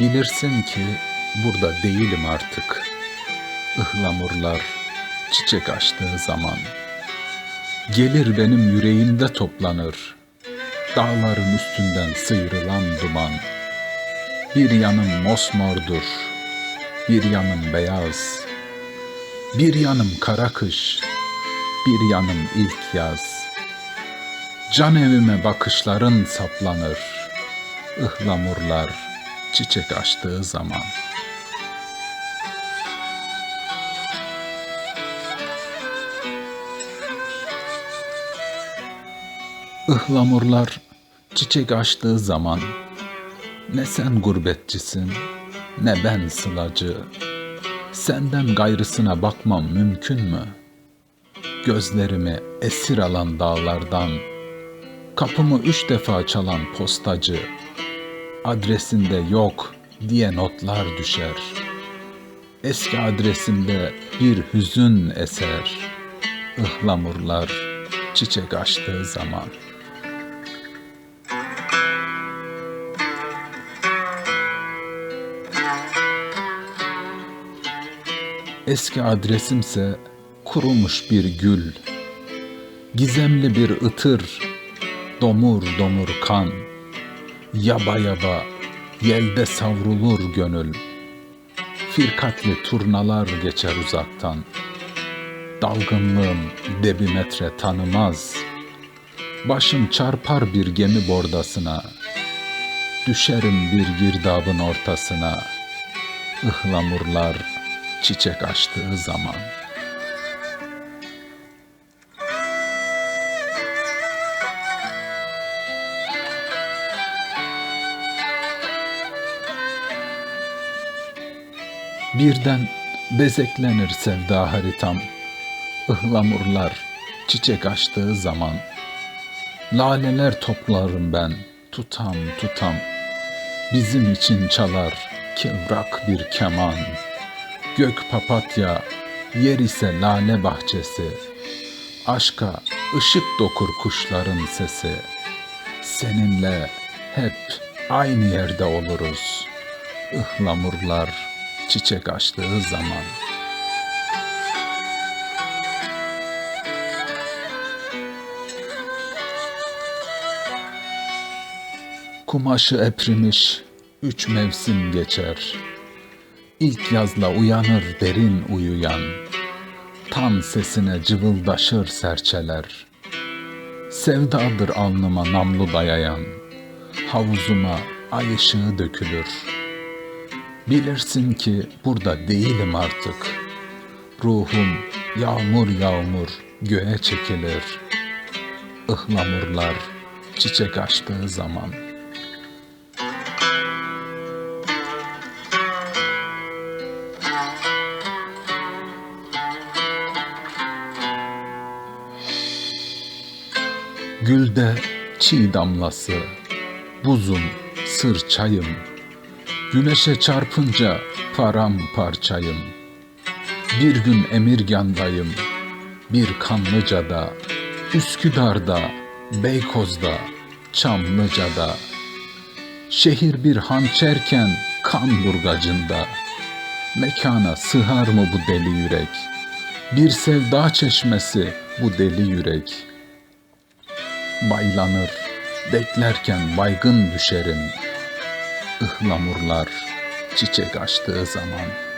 Bilirsin ki burada değilim artık. Ihlamurlar çiçek açtığı zaman. Gelir benim yüreğimde toplanır. Dağların üstünden sıyrılan duman. Bir yanım mosmordur, bir yanım beyaz. Bir yanım kara kış, bir yanım ilk yaz. Can evime bakışların saplanır. Ihlamurlar çiçek açtığı zaman. Ihlamurlar çiçek açtığı zaman ne sen gurbetçisin ne ben sılacı. Senden gayrısına bakmam mümkün mü? Gözlerimi esir alan dağlardan, kapımı üç defa çalan postacı, adresinde yok diye notlar düşer. Eski adresimde bir hüzün eser, ıhlamurlar çiçek açtığı zaman. Eski adresimse kurumuş bir gül, gizemli bir ıtır, domur domur kan, yaba yaba yelde savrulur gönül. Firkatli turnalar geçer uzaktan. Dalgınlığım debimetre tanımaz. Başım çarpar bir gemi bordasına. Düşerim bir girdabın ortasına. Ihlamurlar çiçek açtığı zaman. Birden bezeklenir sevda haritam. Ihlamurlar çiçek açtığı zaman. Laleler toplarım ben tutam tutam. Bizim için çalar kıvrak bir keman. Gök papatya, yer ise lale bahçesi. Aşka ışık dokur kuşların sesi. Seninle hep aynı yerde oluruz. Ihlamurlar çiçek açtığı zaman. Kumaşı eprimiş üç mevsim geçer. İlk yazla uyanır derin uyuyan. Tam sesine cıvıldaşır serçeler. Sevdadır alnıma namlu dayayan. Havuzuma ay ışığı dökülür. Bilirsin ki burada değilim artık. Ruhum yağmur yağmur göğe çekilir. Ihlamurlar çiçek açtığı zaman. Gülde çiğ damlası, buzum, sır çayım, Güneşe çarpınca param parçayım. Bir gün Emirgan'dayım, bir Kanlıca'da, Üsküdar'da, Beykoz'da, Çamlıca'da. Şehir bir hançerken kan burgacında. Mekana sığar mı bu deli yürek? Bir sevda çeşmesi bu deli yürek. Baylanır, beklerken baygın düşerim.'' Ihlamurlar çiçek açtığı zaman.''